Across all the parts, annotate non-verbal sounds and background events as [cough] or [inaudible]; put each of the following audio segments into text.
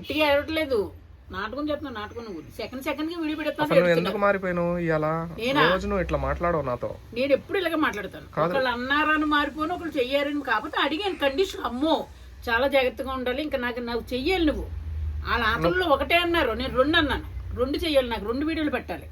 గట్టిగా ఏడవట్లేదు. నాటకం చెప్తున్నా నాటకం నువ్వు. సెకండ్ సెకండ్కి వీడియో పెడతాను ఎందుకు? రోజు నువ్వు ఇట్లా మాట్లాడవు నాతో. నేను ఎప్పుడు ఇలాగే మాట్లాడతాను. ఒకళ్ళు అన్నారని మారిపోను ఒకళ్ళు చెయ్యారని కాకపోతే అడిగాను కండిషన్ అమ్మో చాలా జాగ్రత్తగా ఉండాలి. ఇంకా నాకు నాకు చెయ్యాలి నువ్వు. వాళ్ళ ఆటల్లో ఒకటే అన్నారు. నేను రెండు అన్నాను. రెండు చెయ్యాలి నాకు. రెండు వీడియోలు పెట్టాలి.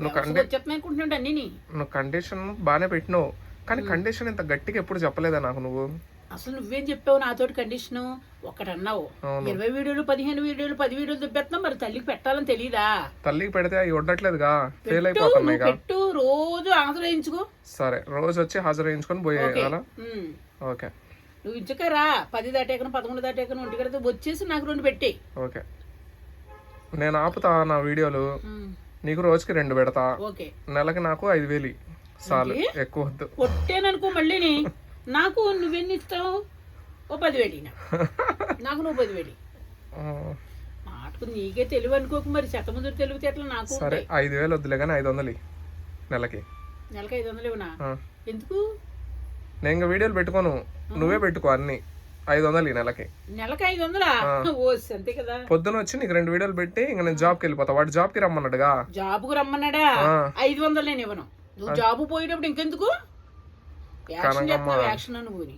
నువ్వు కండిషన్ బాగానే పెట్టినావు. కానీ కండిషన్ ఇంత గట్టిగా ఎప్పుడు చెప్పలేదా నాకు నువ్వు? అసలు నువ్వేం చెప్పావు నాతోటి కండిషన్ ఒకటి అన్నావు ఇరవై వీడియోలు పదిహేను వీడియోలు పది వీడియోలు దుబ్బెత్తున్నావు. మరి తల్లికి పెట్టాలని తెలియదా తల్లికి పెడితే అవి ఉండట్లేదుగా. ఫెయిల్ అయిపోతున్నాయి పెట్టు. రోజు ఆశ్రయించుకో సరే రోజు వచ్చి హాజరేయించుకొని ఉమ్. ఓకే. నువ్వు ఇంచుకరా. పది దాటేకను పదకొండు దాటేకను ఒంటి గడితే వచ్చేసి నాకు రెండు పెట్టి. ఓకే. నేను ఆపుతా నా వీడియోలు. నీకు రోజుకి రెండు పెడతా. ఓకే. నెలకి నాకు ఐదు వేలు చాలు ఎక్కువ వద్దు. కొట్టేననుకో మళ్ళీని. [laughs] నాకు నువ్వెన్ని ఇస్తావు? ఓ పదివేలు ఇయ్యి నాకు. నువ్వు పదివేలు. మాటకు నీకే తెలివి అనుకోకు మరి. చెత్తముందు తెలివితేటలు నాకు సరే ఐదు వేలు వద్దులే కానీ ఐదు వందలు. నెలకి. నెలకి ఐదు వందలు ఇవ్వనా. ఎందుకు? నేను ఇంకా వీడియోలు పెట్టుకోను. నువ్వే పెట్టుకో అన్ని. ఐదు వందలు ఈ నెలకి నెలకి ఐదు వందలా అంతే కదా. పొద్దున వచ్చి నీకు రెండు వీడియోలు పెట్టి ఇంకా నేను జాబ్కి వెళ్ళిపోతా. వాడు జాబ్కి రమ్మన్నాడుగా. జాబుకు రమ్మన్నాడా. ఐదు వందలు నేను ఇవ్వను. నువ్వు జాబు పోయేటప్పుడు ఇంకెందుకు? యాక్షన్ చేస్తున్నావు యాక్షన్ అని పోని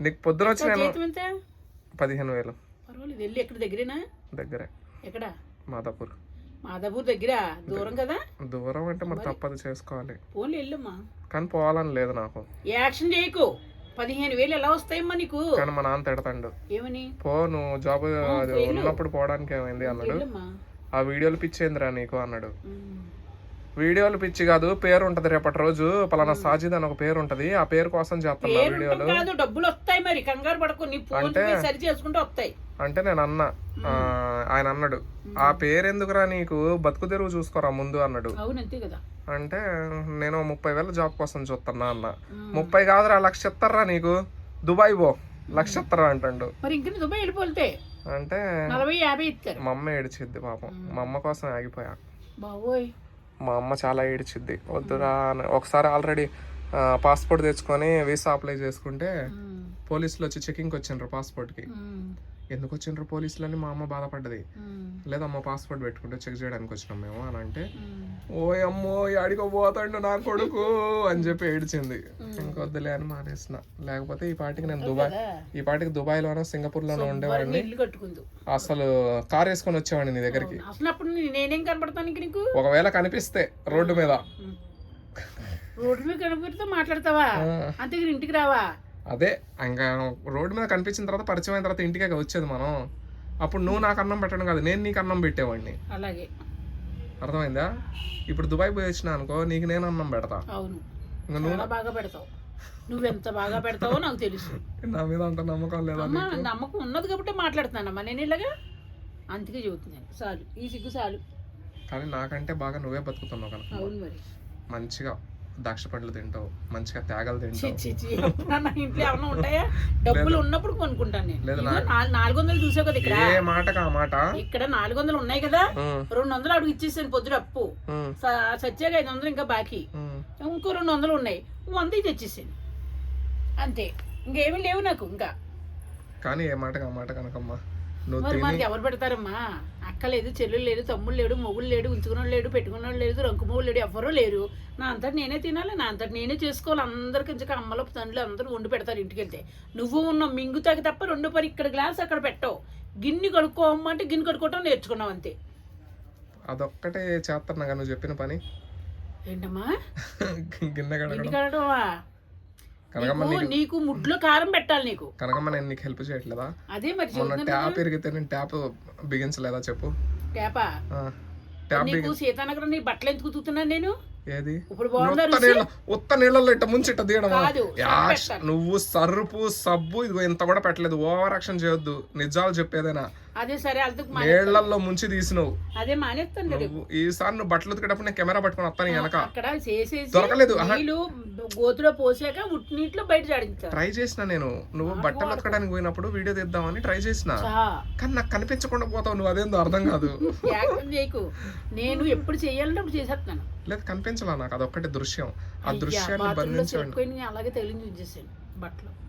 నీకు పొద్దున వచ్చి నేను జీతం ఎంత? పదిహేను వేలు. పర్వాలేదు వెళ్ళి ఎక్కడ దగ్గరేనా? దగ్గరే. ఎక్కడ? మాదాపూర్. మాదాపూర్ దగ్గర? దూరం కదా? దూరం అంటే మరి తప్పదు చేసుకోవాలి. ఫోన్లు వెళ్ళమ్మా. కానీ పోవాలని లేదు నాకు. యాక్షన్ చేయకు. పదిహేను వేలు ఎలా వస్తాయమ్మా నీకు? కానీ మా నాన్న తిడతాడు. ఏమని? పో నువ్వు జాబ్ ఉన్నప్పుడు పోవడానికి ఏమైంది అన్నాడు. ఆ వీడియోలు పిచ్చేందిరా నీకు అన్నాడు. వీడియోలు పిచ్చి కాదు పేరు ఉంటది రేపటి రోజు. పలానా సాజిద్ అని ఒక పేరు ఉంటది. ఆ పేరు కోసం చేస్తున్నా పేరు వీడియోలు. కాదు డబ్బులు వస్తాయి మరి. కంగారు పడకు. నీ ఫోన్ పే సరి చేసుకుంటే వస్తాయి. అంటే నేను అన్నా. ఆయన అన్నాడు ఆ పేరు ఎందుకురా నీకు? బతుకు తెరువు చూసుకోరా ముందు అన్నాడు. అంటే నేను ముప్పై వేల జాబ్ కోసం చూస్తున్నా అన్న. ముప్పై కాదురా లక్ష ఇస్తారా నీకు? దుబాయ్ పో లక్ష ఇస్తారా అంటాడు. మరి ఇంక దుబాయ్ వెళ్ళిపోతే? అంటే నలభై యాభై ఇస్తారు. మా అమ్మ ఏడిచిద్ది పాపం. మా అమ్మ కోసం ఆగిపోయా. బాబోయ్ మా అమ్మ చాలా ఏడిచిద్ది వద్దురా అని ఒకసారి ఆల్రెడీ పాస్పోర్ట్ తెచ్చుకొని వీసా అప్లై చేసుకుంటే. పోలీసులు వచ్చి చెకింగ్కి వచ్చిండ్రు పాస్పోర్ట్కి. ఎందుకు వచ్చిండ్రు పోలీసులు అని మా అమ్మ బాధపడ్డది. ఉమ్. లేదమ్మా పాస్పోర్ట్ పెట్టుకుంటే చెక్ చేయడానికి వచ్చినాం మేము అని అంటే. ఓ అమ్మో అడిగో పోతాడు నా కొడుకు [laughs] అని చెప్పి ఏడిచింది. ఇంకొద్దులే అని మానేసిన. లేకపోతే ఈ పాటికి నేను దుబాయ్ ఈ పాటికి దుబాయ్లోనో సింగపూర్లోనో ఉండేవాడిని. ఇల్లు కట్టుకుందు. అసలు కార్ వేసుకొని వచ్చేవాడిని నీ దగ్గరికి. నేనేం కనపడతాను ఒకవేళ కనిపిస్తే రోడ్డు మీద. రోడ్డు మీద కనపడితే మాట్లాడతావా? అంతే ఇంటికి రావా? అదే ఇంకా రోడ్డు మీద కనిపించిన తర్వాత పరిచయం అయిన తర్వాత ఇంటికే వచ్చేది మనం. అప్పుడు నువ్వు నాకు అన్నం పెట్టడం కాదు నేను నీకు అన్నం పెట్టేవాడిని. అలాగే. అర్థమైందా? ఇప్పుడు దుబాయ్ పోయి వచ్చినా అనుకో నీకు నేను అన్నం పెడతా. అవును. ఇంకా నువ్వు బాగా పెడతావు. నువ్వెంత బాగా పెడతావో నాకు తెలుసు. నా మీద అంత నమ్మకం లేదా నమ్మకం ఉన్నది కాబట్టి మాట్లాడుతున్నానమ్మా. నేను ఇలాగా? అందుకే చెబుతున్నాను చాలు. ఈ సిగ్గు చాలు. కానీ నాకంటే బాగా నువ్వే బతుకుతున్నావు కనుక. అవును మరి. మంచిగా. ద్రాక్ష పండ్లు తింటావు మంచిగా తేగలు చి తింటావు. ఇంట్లో ఏమన్నా ఉంటాయా? డబ్బులు ఉన్నప్పుడు కొనుక్కుంటాను నేను. నాలుగు వందలు చూసావు కదా ఇక్కడ? ఏ మాటకు ఆ మాట? ఇక్కడ నాలుగు వందలు ఉన్నాయి కదా? రెండు వందలు అడుగు ఇచ్చేసాను పొద్దున అప్పు. సత్యాగా ఐదు వందలు ఇంకా బాకీ. ఇంకో రెండు వందలు ఉన్నాయి. వంద ఇది తెచ్చేసాను. అంతే. ఇంకేమీ లేవు నాకు ఇంకా. కానీ ఏ మాటకు ఆ మాట కనుకమ్మా? నువ్వు మరి తిని మనకి ఎవరు పెడతారమ్మా? అక్క లేదు చెల్లెలు లేదు తమ్ముడు లేడు మొగుడు లేడు ఉంచుకున్నాడు లేడు పెట్టుకున్నాడు లేదు రంకు మొగుడు లేడు ఎవరూ లేరు. నా అంతటి నేనే తినాలి నా అంతటి నేనే చేసుకోవాలి. అందరికి ఇంకా అమ్మలు తండ్రులు అందరూ వండి పెడతారు ఇంటికి వెళ్తే నువ్వు ఉన్న మింగుతాకి తప్ప రెండు పని ఇక్కడ గ్లాస్ అక్కడ పెట్టవు. గిన్నె కడుక్కోమంటే గిన్నె కడుక్కోవటం నేర్చుకున్నావు అంతే. అదొక్కటే చేస్తున్నా నువ్వు చెప్పిన పని. ఏంటమ్మా? గిన్నె కడగడం. నీకు నీకు ముడ్లో కారం పెట్టాలి నీకు. కనకమ్మ నేను నీకు హెల్ప్ చేయట్లేదా? అదే మరి మొన్న ట్యాప్ ఇరిగితే నేను ట్యాప్ బిగించలేదా చెప్పు? ట్యాప్ నీకు సీతానగరం నీ బట్టలు ఎందుకు ఉతుకుతున్నాను నేను? ఏది? ఉత్త నీళ్ళ ఉత్త నీళ్ళలో ఇట్ట ముంచి ఇట్ట పెట్టాలి. నువ్వు సర్పు సబ్బు ఇదిగో ఇంత కూడా పెట్టలేదు. ఓవర్ యాక్షన్ చేయొద్దు. నిజాలు చెప్పేదేనా? అదే సరే నీళ్ళలో ముంచి తీసినవు. అదే మానేస్తాను నువ్వు ఈసారి నువ్వు బట్టలు ఉతికేటప్పుడు నేను కెమెరా పట్టుకొని వస్తాను వెనక. దొరకలేదు, గోతులో పోసాక నీటిలో బయట ట్రై చేసిన నేను. నువ్వు బట్టలు ఉతకడానికి పోయినప్పుడు వీడియో తీద్దామని ట్రై చేసిన. కానీ నాకు కనిపించకుండా పోతావు నువ్వు అదేందో అర్థం కాదు. [laughs] నేను ఎప్పుడు చేయాలంటే అప్పుడు చేసేస్తాను. లేదు కనిపించలా నాకు? అదొక్కటి దృశ్యం. ఆ దృశ్యాన్ని బంధించండి. అలాగే తెలియని చూసేసాను బట్టలు.